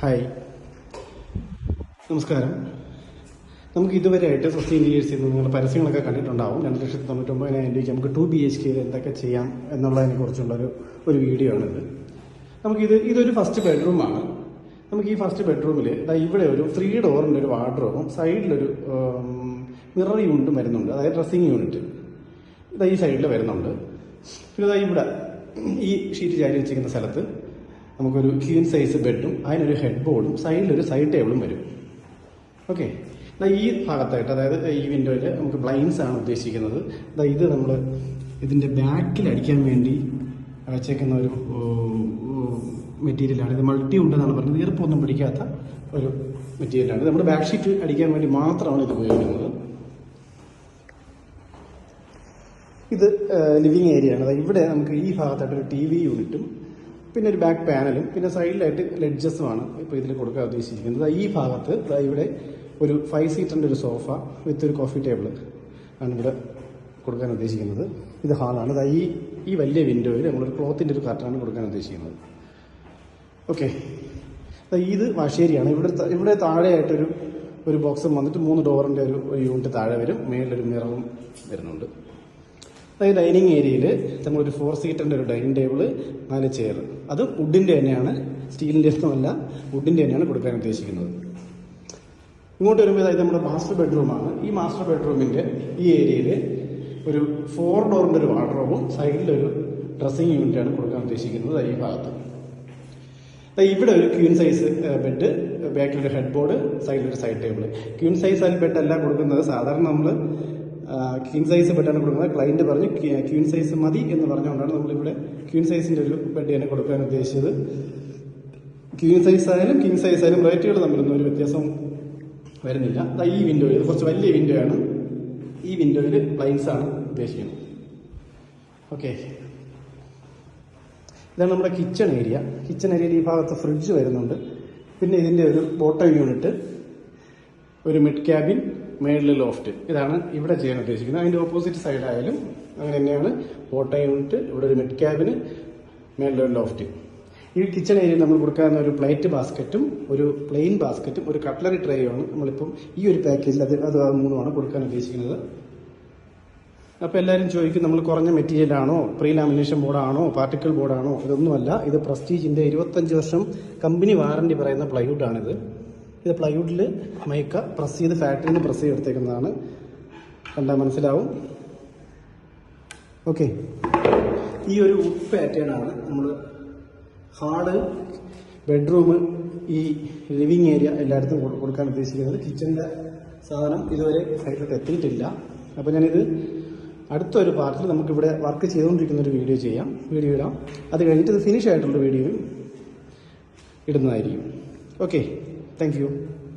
Hi. നമസ്കാരം. നമുക്ക് ഇതുവരെയായിട്ട് സ്വസ്തി ഇന്റീരിയേഴ്സിൽ നിന്ന് നിങ്ങൾ പരസ്യങ്ങളൊക്കെ കണ്ടിട്ടുണ്ടാവും. രണ്ട് ലക്ഷത്തി തൊണ്ണൂറ്റൊമ്പതിനായിരം രൂപയ്ക്ക് നമുക്ക് ടു ബി എച്ച് കെയിൽ എന്തൊക്കെ ചെയ്യാം എന്നുള്ളതിനെ കുറിച്ചുള്ളൊരു ഒരു വീഡിയോ ആണിത്. നമുക്കിത് ഇതൊരു ഫസ്റ്റ് ബെഡ്റൂമാണ് നമുക്ക് ഈ ഫസ്റ്റ് ബെഡ്റൂമിൽ ഇതാ ഇവിടെ ഒരു ത്രീ ഡോറിന്റെ ഒരു വാർഡ്രോബും സൈഡിലൊരു മിറർ യൂണിറ്റും വരുന്നുണ്ട്. അതായത് ഡ്രസ്സിങ് യൂണിറ്റ് ഇതാ ഈ സൈഡിൽ വരുന്നുണ്ട്. പിന്നെ ഇതാ ഇവിടെ ഈ ഷീറ്റ് ചാരി വെച്ചിരിക്കുന്ന സ്ഥലത്ത് നമുക്കൊരു ക്വീൻ സൈസ് ബെഡും അതിനൊരു ഹെഡ് ബോർഡും സൈഡിലൊരു സൈഡ് ടേബിളും വരും. ഓക്കെ എന്നാൽ ഈ ഭാഗത്തായിട്ട് അതായത് ഈ വിൻഡോയിൽ നമുക്ക് ബ്ലൈൻസ് ആണ് ഉദ്ദേശിക്കുന്നത്. ഇത് നമ്മൾ ഇതിന്റെ ബാക്കിൽ അടിക്കാൻ വേണ്ടി വെച്ചേക്കുന്ന ഒരു മെറ്റീരിയലാണ് ഇത് മൾട്ടി ഉണ്ടെന്നാണ് പറഞ്ഞത്. ഈർപ്പൊന്നും പിടിക്കാത്ത ഒരു മെറ്റീരിയലാണ് നമ്മുടെ ബാക്ക് ഷീറ്റ് അടിക്കാൻ വേണ്ടി മാത്രമാണ് ഇത് ഉപയോഗിക്കുന്നത്. ഇത് ലിവിങ് ഏരിയ ആണ്. ഇവിടെ നമുക്ക് ഈ ഭാഗത്തായിട്ട് ഒരു ടി വി യൂണിറ്റും പിന്നെ ഒരു ബാക്ക് പാനലും പിന്നെ സൈഡിലായിട്ട് ലെഡ്ജസുമാണ് ഇപ്പോൾ ഇതിൽ കൊടുക്കാൻ ഉദ്ദേശിച്ചിരിക്കുന്നത്. ഈ ഭാഗത്ത് ഇവിടെ ഒരു ഫൈവ് സീറ്ററിന്റെ ഒരു സോഫ വിത്ത് ഒരു കോഫി ടേബിൾ ആണ് ഇവിടെ കൊടുക്കാൻ ഉദ്ദേശിക്കുന്നത്. ഇത് ഹാളാണ് ദാ ഈ ഈ വലിയ വിൻഡോയിൽ നമ്മളൊരു ക്ലോത്തിന്റെ ഒരു കാറ്റാണ് കൊടുക്കാൻ ഉദ്ദേശിക്കുന്നത്. ഓക്കെ ഇത് വാശേരിയാണ്. ഇവിടെ ഇവിടെ താഴെയായിട്ടൊരു ഒരു ബോക്സും വന്നിട്ട് മൂന്ന് ഡോറിന്റെ ഒരു ഒരു യൂണിറ്റ് താഴെ വരും. മേളിലൊരു മിററും വരുന്നുണ്ട്. അതായത് ഡൈനിങ് ഏരിയയിൽ നമ്മളൊരു ഫോർ സീറ്ററിന്റെ ഒരു ഡൈനിങ് ടേബിൾ നാല് ചെയർ അത് വുഡിന്റെ തന്നെയാണ് സ്റ്റീലിന്റെ ഒന്നുമല്ല വുഡിന്റെ തന്നെയാണ് കൊടുക്കാൻ ഉദ്ദേശിക്കുന്നത്. ഇങ്ങോട്ട് വരുമ്പോൾ അതായത് നമ്മുടെ മാസ്റ്റർ ബെഡ്റൂമാണ് ഈ മാസ്റ്റർ ബെഡ്റൂമിന്റെ ഈ ഏരിയയിൽ ഒരു ഫോർ ഡോറിന്റെ ഒരു വാർഡ്രോബും സൈഡിലൊരു ഡ്രസ്സിങ് യൂണിറ്റാണ് കൊടുക്കാൻ ഉദ്ദേശിക്കുന്നത് ഈ ഭാഗത്ത്. ഇവിടെ ഒരു ക്യൂൻ സൈസ് ബെഡ് ബാക്കിലൊരു ഹെഡ് ബോർഡ് സൈഡിലൊരു സൈഡ് ടേബിൾ ക്യൂൻ സൈസ് ആയി ബെഡ് അല്ല കൊടുക്കുന്നത്. സാധാരണ നമ്മൾ ക്യൂൻ സൈസ് ബെഡാണ് കൊടുക്കുന്നത്. ക്ലയന്റ് പറഞ്ഞു ക്വീൻ സൈസ് മതി എന്ന് പറഞ്ഞുകൊണ്ടാണ് നമ്മളിവിടെ ക്വീൻ സൈസിന്റെ ഒരു ബെഡ് തന്നെ കൊടുക്കാൻ ഉദ്ദേശിച്ചത്. ക്വീൻ സൈസ് ആയാലും കിങ് സൈസ് ആയാലും റേറ്റുകൾ തമ്മിലൊന്നും ഒരു വ്യത്യാസം വരുന്നില്ല. ഈ വിൻഡോയിൽ കുറച്ച് വലിയ വിൻഡോ ആണ്. ഈ വിൻഡോയിൽ പ്ലൈൻസ് ആണ് ഉദ്ദേശിക്കുന്നത്. ഓക്കെ ഇതാണ് നമ്മുടെ കിച്ചൺ ഏരിയ കിച്ചൺ ഏരിയയിൽ ഈ ഭാഗത്ത് ഫ്രിഡ്ജ് വരുന്നുണ്ട്. പിന്നെ ഇതിന്റെ ഒരു ബോട്ടം യൂണിറ്റ് ഒരു മിഡ് ക്യാബിൻ മേളിൽ ലോഫ്റ്റ് ഇതാണ് ഇവിടെ ചെയ്യാൻ ഉദ്ദേശിക്കുന്നത്. അതിന്റെ ഓപ്പോസിറ്റ് സൈഡായാലും അങ്ങനെ തന്നെയാണ് ഫോട്ടോ യൂണിറ്റ് ഇവിടെ ഒരു മിഡ് ക്യാബിന് മേളിലൊരു ലോഫ്റ്റ് ഈ കിച്ചൺ ഏരിയയിൽ നമ്മൾ കൊടുക്കാവുന്ന ഒരു പ്ലേറ്റ് ബാസ്ക്കറ്റും ഒരു പ്ലെയിൻ ബാസ്ക്കറ്റും ഒരു കട്ട്ലറി ട്രേയുമാണ് നമ്മളിപ്പം ഈ ഒരു പാക്കേജിൽ അത് അത് മൂന്നുമാണ് കൊടുക്കാൻ ഉദ്ദേശിക്കുന്നത്. അപ്പോൾ എല്ലാവരും ചോദിക്കും നമ്മൾ കുറഞ്ഞ മെറ്റീരിയലാണോ പ്രീ ലാമിനേഷൻ ബോർഡാണോ പാർട്ടിക്കിൾ ബോർഡാണോ ഇതൊന്നുമല്ല. ഇത് പ്രസ്റ്റീജിന്റെ ഇരുപത്തഞ്ച് വർഷം കമ്പനി വാറണ്ടി പറയുന്ന പ്ലൈവുഡ് ആണിത്. ഇത് പ്ലൈവുഡിൽ മൈക്ക പ്രസ് ചെയ്ത് ഫാക്ടറിയിൽ നിന്ന് പ്രസ് ചെയ്തെടുത്തേക്കുന്നതാണ്. കണ്ടാൽ മനസ്സിലാവും? ഓക്കെ ഈ ഒരു വുഡ് പാറ്റേൺ ആണ് നമ്മൾ ഹാൾ ബെഡ്റൂം ഈ ലിവിങ് ഏരിയ എല്ലായിടത്തും കൊടുക്കാൻ ഉദ്ദേശിക്കുന്നത്. കിച്ചണിന്റെ സാധനം ഇതുവരെ സൈഡിലോട്ട് എത്തിയിട്ടില്ല. അപ്പോൾ ഞാനിത് അടുത്തൊരു പാർട്ടിൽ നമുക്കിവിടെ വർക്ക് ചെയ്തുകൊണ്ടിരിക്കുന്ന ഒരു വീഡിയോ ചെയ്യാം. വീഡിയോ ഇടാം. അത് കഴിഞ്ഞിട്ട് ഇത് ഫിനിഷ് ആയിട്ടുള്ള വീഡിയോയും ഇടുന്നതായിരിക്കും. Okay Thank you.